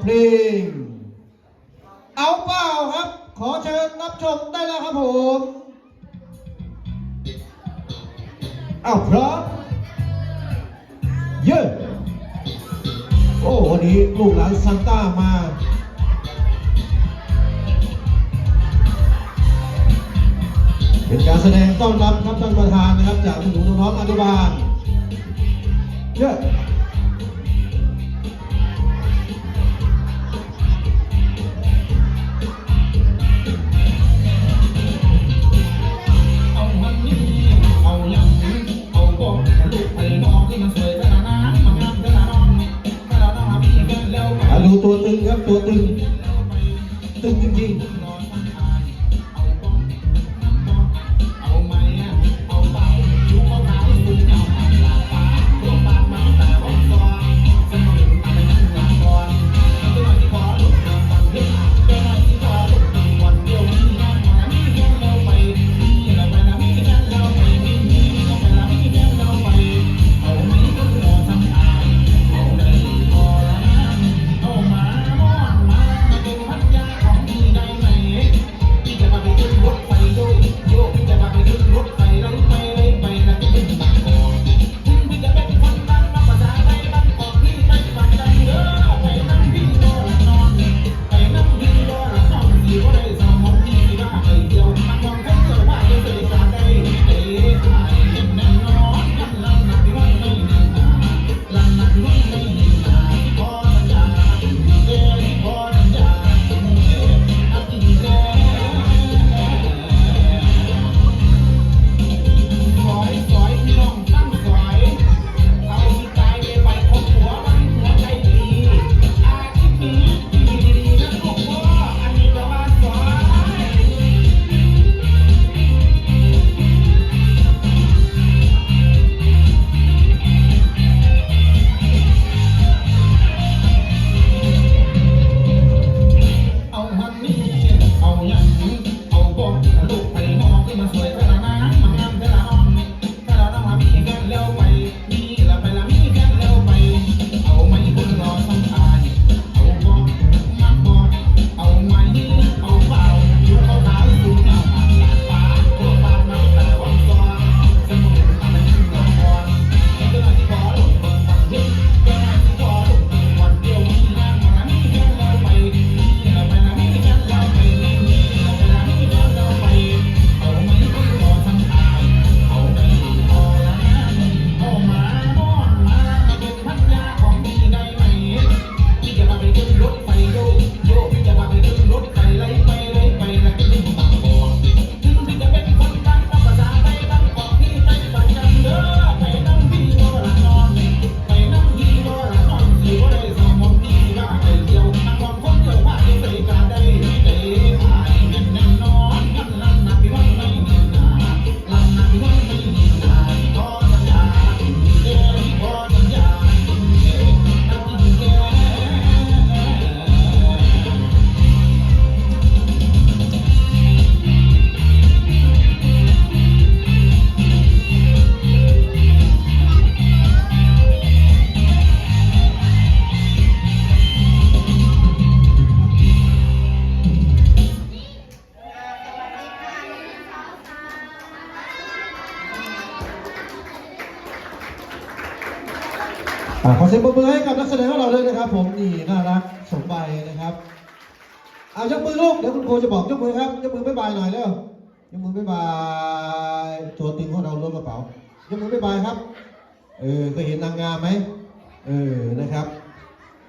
เพลง เอาเปล่าครับ ขอเชิญรับชมได้แล้วครับผมเอาพร้อมเยอะโอ้วันนี้ลูกหลานซันต้ามาเป็นการแสดงต้อนรับครับท่านประธานนะครับ จากหนูน้องอนุบาลเยอะ total ขอเสียงปรบมือให้กับนักแสดงของเราด้วยนะครับ ผมนี่น่ารักสมใบนะครับเอายกมือลูกเดี๋ยวคุณครูจะบอกยกมือครับยกมือบ๊ายบายหน่อยเร็วยกมือบ๊ายบายตัวติงของเราล้วงกระเป๋ายกมือบ๊ายบายครับเออเคยเห็นนางงามไหมเออนะครับ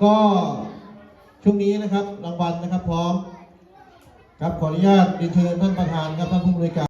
ก็ช่วงนี้นะครับรางวัลนะครับพร้อมครับขออนุญาตดิเชิญท่านประธานครับท่านผู้บริการ